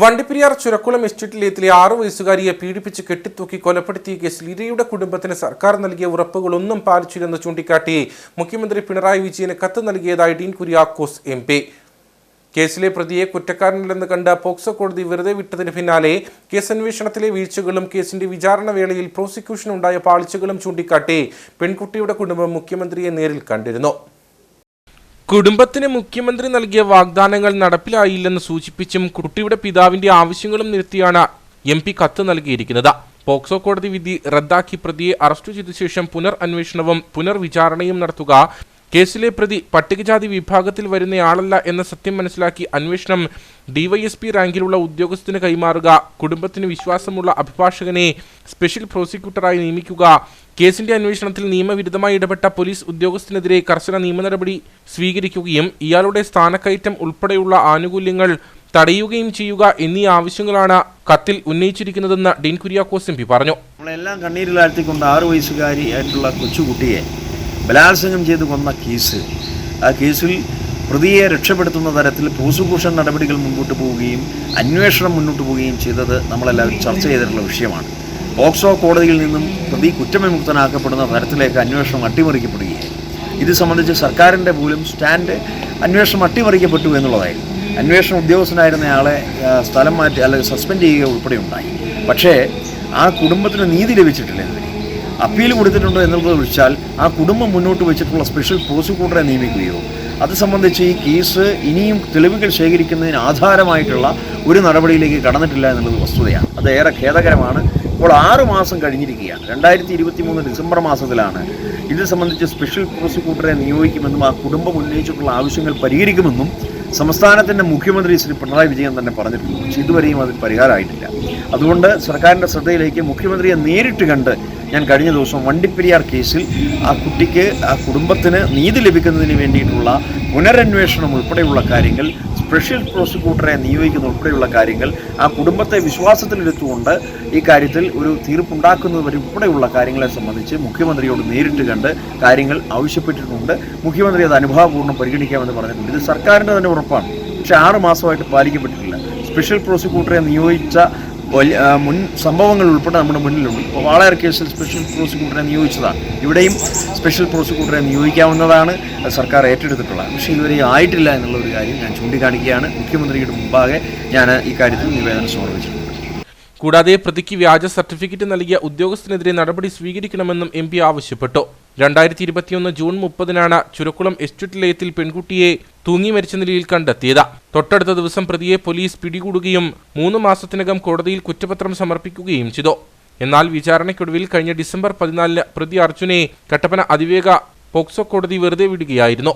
വണ്ടിപ്പെരിയാർ ചുരക്കുളം എസ്റ്റേറ്റിലേത്തിലെ ആറു വയസ്സുകാരിയെ പീഡിപ്പിച്ച് കെട്ടിത്തൂക്കി കൊലപ്പെടുത്തിയ കേസിൽ ഇരയുടെ കുടുംബത്തിന് സർക്കാർ നൽകിയ ഉറപ്പുകളൊന്നും പാലിച്ചില്ലെന്ന് ചൂണ്ടിക്കാട്ടി മുഖ്യമന്ത്രി പിണറായി വിജയന് കത്ത് നൽകിയതായി ഡീൻ കുര്യാക്കോസ് എം പി. കേസിലെ പ്രതിയെ കുറ്റക്കാരനല്ലെന്ന് കണ്ട് പോക്സോ കോടതി വെറുതെ വിട്ടതിന് പിന്നാലെ കേസ് അന്വേഷണത്തിലെ വീഴ്ചകളും കേസിന്റെ വിചാരണ വേളയിൽ പ്രോസിക്യൂഷനുണ്ടായ പാളിച്ചകളും ചൂണ്ടിക്കാട്ടി പെൺകുട്ടിയുടെ കുടുംബം മുഖ്യമന്ത്രിയെ നേരിൽ കണ്ടിരുന്നു. കുടുംബത്തിന് മുഖ്യമന്ത്രി നൽകിയ വാഗ്ദാനങ്ങൾ നടപ്പിലായില്ലെന്ന് സൂചിപ്പിച്ചും കുട്ടിയുടെ പിതാവിന്റെ ആവശ്യങ്ങളും നിർത്തിയാണ് എം പി കത്ത് നൽകിയിരിക്കുന്നത്. പോക്സോ കോടതി വിധി റദ്ദാക്കി പ്രതിയെ അറസ്റ്റ് ചെയ്ത ശേഷം പുനർ അന്വേഷണവും പുനർവിചാരണയും നടത്തുക കേസിലെ പ്രതി പട്ടികജാതി വിഭാഗത്തിൽ വരുന്നയാളല്ല എന്ന സത്യം മനസ്സിലാക്കി അന്വേഷണം ഡിവൈഎസ്പി റാങ്കിലുള്ള ഉദ്യോഗസ്ഥന് കൈമാറുക. കുടുംബത്തിന് വിശ്വാസമുള്ള അഭിഭാഷകനെ സ്പെഷ്യൽ പ്രോസിക്യൂട്ടറായി നിയമിക്കുക. കേസിന്റെ അന്വേഷണത്തിൽ നിയമവിരുദ്ധമായി ഇടപെട്ട പോലീസ് ഉദ്യോഗസ്ഥനെതിരെ കർശന നിയമ നടപടി സ്വീകരിക്കുകയും ഇയാളുടെ സ്ഥാനക്കയറ്റം ഉൾപ്പെടെയുള്ള ആനുകൂല്യങ്ങൾ തടയുകയും ചെയ്യുക എന്നീ ആവശ്യങ്ങളാണ് കത്തിൽ ഉന്നയിച്ചിരിക്കുന്നതെന്ന് ഡീൻ കുര്യാക്കോസ് എം പി പറഞ്ഞു. നമ്മളെല്ലാം കണ്ണീരിലാഴ്ത്തിക്കൊണ്ട് ആറു വയസ്സുകാരി ആയിട്ടുള്ള കൊച്ചുകുട്ടിയെ ബലാത്സംഗം ചെയ്ത് കൊന്ന കേസ് ആ കേസിൽ പ്രതിയെ രക്ഷപ്പെടുത്തുന്ന തരത്തിൽ പ്രോസിക്യൂഷൻ നടപടികൾ മുൻപോട്ട് പോവുകയും അന്വേഷണം മുന്നോട്ട് പോവുകയും ചെയ്തത് നമ്മളെല്ലാവരും ചർച്ച ചെയ്തിട്ടുള്ള വിഷയമാണ്. പോക്സോ കോടതിയിൽ നിന്നും പ്രതി കുറ്റവിമുക്തനാക്കപ്പെടുന്ന തരത്തിലേക്ക് അന്വേഷണം അട്ടിമറിക്കപ്പെടുകയായി. ഇത് സംബന്ധിച്ച് സർക്കാരിന്റെ പോലും സ്റ്റാൻഡ് അന്വേഷണം അട്ടിമറിക്കപ്പെട്ടു എന്നുള്ളതായിരുന്നു. അന്വേഷണ ഉദ്യോഗസ്ഥനായിരുന്നയാളെ സ്ഥലം മാറ്റി അല്ലെങ്കിൽ സസ്പെൻഡ് ചെയ്യുക ഉൾപ്പെടെ ഉണ്ടായി. പക്ഷേ ആ കുടുംബത്തിന് നീതി ലഭിച്ചിട്ടില്ല അപ്പീൽ കൊടുത്തിട്ടുണ്ടോ എന്നുള്ളത് വിളിച്ചാൽ ആ കുടുംബം മുന്നോട്ട് വെച്ചിട്ടുള്ള സ്പെഷ്യൽ പ്രോസിക്യൂട്ടറെ നിയമിക്കുകയോ. അത് സംബന്ധിച്ച് ഈ കേസ് ഇനിയും തെളിവുകൾ ശേഖരിക്കുന്നതിന് ആധാരമായിട്ടുള്ള ഒരു നടപടിയിലേക്ക് കടന്നിട്ടില്ല എന്നുള്ളത് വസ്തുതയാണ്. അത് ഏറെ ഖേദകരമാണ്. ഇപ്പോൾ ആറ് മാസം കഴിഞ്ഞിരിക്കുകയാണ്. രണ്ടായിരത്തി ഇരുപത്തി മൂന്ന് ഡിസംബർ മാസത്തിലാണ് ഇത് സംബന്ധിച്ച് സ്പെഷ്യൽ പ്രോസിക്യൂട്ടറെ നിയോഗിക്കുമെന്നും ആ കുടുംബം ഉന്നയിച്ചിട്ടുള്ള ആവശ്യങ്ങൾ പരിഹരിക്കുമെന്നും സംസ്ഥാനത്തിന്റെ മുഖ്യമന്ത്രി ശ്രീ പിണറായി വിജയൻ തന്നെ പറഞ്ഞിട്ടുണ്ട്. പക്ഷേ ഇതുവരെയും അത് പരിഹാരമായിട്ടില്ല. അതുകൊണ്ട് സർക്കാരിന്റെ ശ്രദ്ധയിലേക്ക് മുഖ്യമന്ത്രിയെ നേരിട്ട് കണ്ട് ഞാൻ കഴിഞ്ഞ ദിവസം വണ്ടിപ്പെരിയാർ കേസിൽ ആ കുട്ടിക്ക് ആ കുടുംബത്തിന് നീതി ലഭിക്കുന്നതിന് വേണ്ടിയിട്ടുള്ള പുനരന്വേഷണം ഉൾപ്പെടെയുള്ള കാര്യങ്ങൾ സ്പെഷ്യൽ പ്രോസിക്യൂട്ടറെ നിയോഗിക്കുന്ന ഉൾപ്പെടെയുള്ള കാര്യങ്ങൾ ആ കുടുംബത്തെ വിശ്വാസത്തിലെടുത്തുകൊണ്ട് ഈ കാര്യത്തിൽ ഒരു തീർപ്പുണ്ടാക്കുന്നത് വരെ ഉൾപ്പെടെയുള്ള കാര്യങ്ങളെ സംബന്ധിച്ച് മുഖ്യമന്ത്രിയോട് നേരിട്ട് കണ്ട് കാര്യങ്ങൾ ആവശ്യപ്പെട്ടിട്ടുണ്ട്. മുഖ്യമന്ത്രി അത് അനുഭാവപൂർണം പരിഗണിക്കാമെന്ന് പറഞ്ഞിട്ടുണ്ട്. ഇത് സർക്കാരിന്റെ തന്നെ ഉറപ്പാണ്. പക്ഷേ ആറ് മാസമായിട്ട് പാലിക്കപ്പെട്ടിട്ടില്ല. സ്പെഷ്യൽ പ്രോസിക്യൂട്ടറെ നിയോഗിച്ച വലിയ മുൻ സംഭവങ്ങൾ ഉൾപ്പെടെ നമ്മുടെ മുന്നിലുണ്ട്. ഇപ്പോൾ വാളയാർ കേസിൽ സ്പെഷ്യൽ പ്രോസിക്യൂട്ടറെ നിയോഗിച്ചതാണ്. ഇവിടെയും സ്പെഷ്യൽ പ്രോസിക്യൂട്ടറെ നിയോഗിക്കാവുന്നതാണ്. സർക്കാർ ഏറ്റെടുത്തിട്ടുള്ളത് പക്ഷേ ഇതുവരെ ആയിട്ടില്ല എന്നുള്ള ഒരു കാര്യം ഞാൻ ചൂണ്ടിക്കാണിക്കുകയാണ്. മുഖ്യമന്ത്രിയുടെ മുമ്പാകെ ഞാൻ ഈ കാര്യത്തിൽ നിവേദനം സമർപ്പിച്ചിട്ടുണ്ട്. കൂടാതെ പ്രതിക്ക് വ്യാജ സർട്ടിഫിക്കറ്റ് നൽകിയ ഉദ്യോഗസ്ഥനെതിരെ നടപടി സ്വീകരിക്കണമെന്നും എം പി ആവശ്യപ്പെട്ടു. രണ്ടായിരത്തി ഇരുപത്തിയൊന്ന് ജൂൺ മുപ്പതിനാണ് ചുരക്കുളം എസ്റ്റേറ്റ് ലയത്തിൽ പെൺകുട്ടിയെ തൂങ്ങി മരിച്ച നിലയിൽ കണ്ടെത്തിയത്. തൊട്ടടുത്ത ദിവസം പ്രതിയെ പോലീസ് പിടികൂടുകയും മൂന്ന് മാസത്തിനകം കോടതിയിൽ കുറ്റപത്രം സമർപ്പിക്കുകയും ചെയ്തു. എന്നാൽ വിചാരണയ്ക്കൊടുവിൽ കഴിഞ്ഞ ഡിസംബർ പതിനാലിന് പ്രതി അർജുനെ കട്ടപ്പന അതിവേഗ പോക്സോ കോടതി വെറുതെ വിടുകയായിരുന്നു.